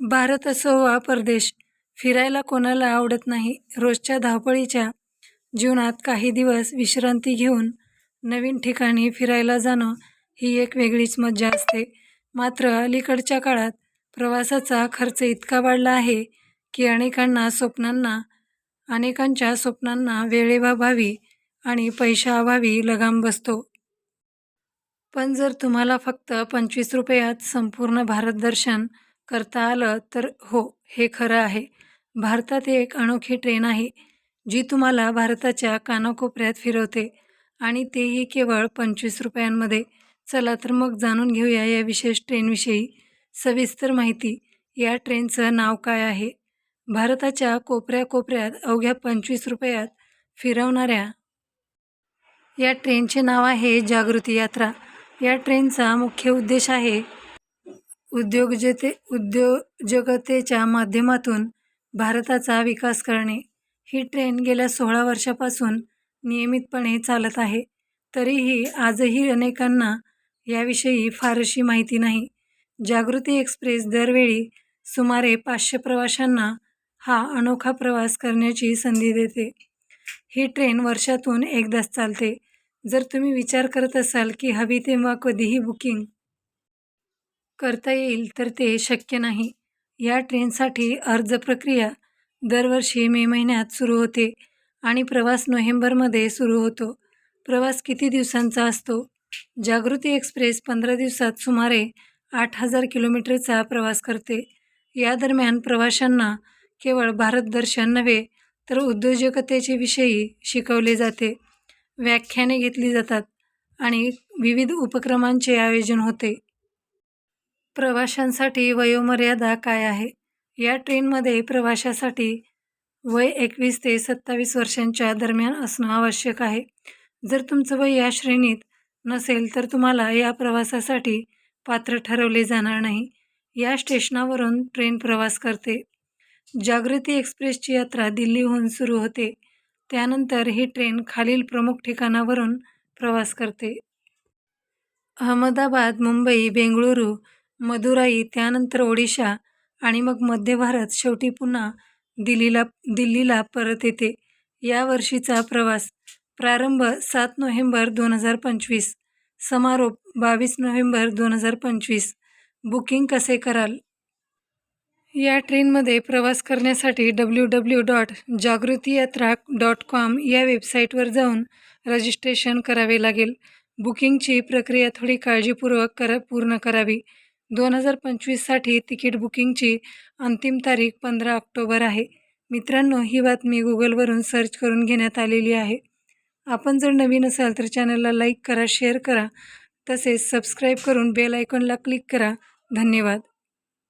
भारत असो वा परदेश. फिरायला कोणाला आवडत नाही. रोजच्या धावपळीच्या जीवनात काही दिवस विश्रांती घेऊन नवीन ठिकाणी फिरायला जाणं ही एक वेगळीच मज्जा असते. मात्र अलीकडच्या काळात प्रवासाचा खर्च इतका वाढला आहे की अनेकांना स्वप्नांना अनेकांच्या स्वप्नांना वेळेवाभावी आणि पैशाअभावी लगाम बसतो. पण जर तुम्हाला फक्त पंचवीस रुपयात संपूर्ण भारत दर्शन करता आलं तर हो हे खरं आहे. भारतात एक अनोखी ट्रेन आहे जी तुम्हाला भारताच्या कानाकोपऱ्यात फिरवते आणि तेही केवळ पंचवीस रुपयांमध्ये. चला तर मग जाणून घेऊया या विशेष ट्रेनविषयी सविस्तर माहिती. या ट्रेनचं नाव काय आहे? भारताच्या कोपऱ्या कोपऱ्यात अवघ्या पंचवीस रुपयात फिरवणाऱ्या या ट्रेनचे नाव आहे जागृती यात्रा. या ट्रेनचा मुख्य उद्देश आहे उद्योगजते उद्योजकतेच्या माध्यमातून भारताचा विकास करणे. ही ट्रेन गेल्या सोळा वर्षापासून नियमितपणे चालत आहे. तरीही आजही अनेकांना याविषयी फारशी माहिती नाही. जागृती एक्सप्रेस दरवेळी सुमारे पाचशे प्रवाशांना हा अनोखा प्रवास करण्याची संधी देते. ही ट्रेन वर्षातून एकदाच चालते. जर तुम्ही विचार करत असाल की हवी तेव्हा कधीही बुकिंग करता येईल तर ते शक्य नाही. या ट्रेनसाठी अर्ज प्रक्रिया दरवर्षी मे महिन्यात सुरू होते आणि प्रवास नोव्हेंबरमध्ये सुरू होतो. प्रवास किती दिवसांचा असतो? जागृती एक्सप्रेस पंधरा दिवसात सुमारे आठ हजार किलोमीटरचा प्रवास करते. या दरम्यान प्रवाशांना केवळ भारत दर्शन नव्हे तर उद्योजकतेचे विषयी शिकवले जाते. व्याख्याने घेतली जातात आणि विविध उपक्रमांचे आयोजन होते. प्रवाशांसाठी वयोमर्यादा काय आहे? या ट्रेनमध्ये प्रवाशासाठी वय एकवीस ते सत्तावीस वर्षांच्या दरम्यान असणं आवश्यक आहे. जर तुमचं वय या श्रेणीत नसेल तर तुम्हाला या प्रवासासाठी पात्र ठरवले जाणार नाही. या स्टेशनावरून ट्रेन प्रवास करते. जागृती एक्सप्रेसची यात्रा दिल्लीहून सुरू होते. त्यानंतर ही ट्रेन खालील प्रमुख ठिकाणावरून प्रवास करते. अहमदाबाद मुंबई बेंगळुरू मदुराई त्यानंतर ओडिशा आणि मग मध्य भारत शेवटी पुन्हा दिल्लीला दिल्लीला परत येते. यावर्षीचा प्रवास प्रारंभ सात नोव्हेंबर दोन हजार पंचवीस समारोप बावीस नोव्हेंबर दोन हजार पंचवीस. बुकिंग कसे कराल? या ट्रेनमध्ये प्रवास करण्यासाठी डब्ल्यू डब्ल्यू डॉट जागृती यात्रा डॉट कॉम या वेबसाईटवर जाऊन रजिस्ट्रेशन करावे लागेल. बुकिंगची प्रक्रिया थोडी काळजीपूर्वक करा पूर्ण करावी. दोन हजार पंचवीससाठी तिकीट बुकिंगची अंतिम तारीख पंधरा ऑक्टोबर आहे. मित्रांनो ही बातमी गुगलवरून सर्च करून घेण्यात आलेली आहे. आपण जर नवीन असाल तर चॅनलला लाईक करा शेअर करा तसेच सबस्क्राईब करून बेल आयकॉनला क्लिक करा. धन्यवाद.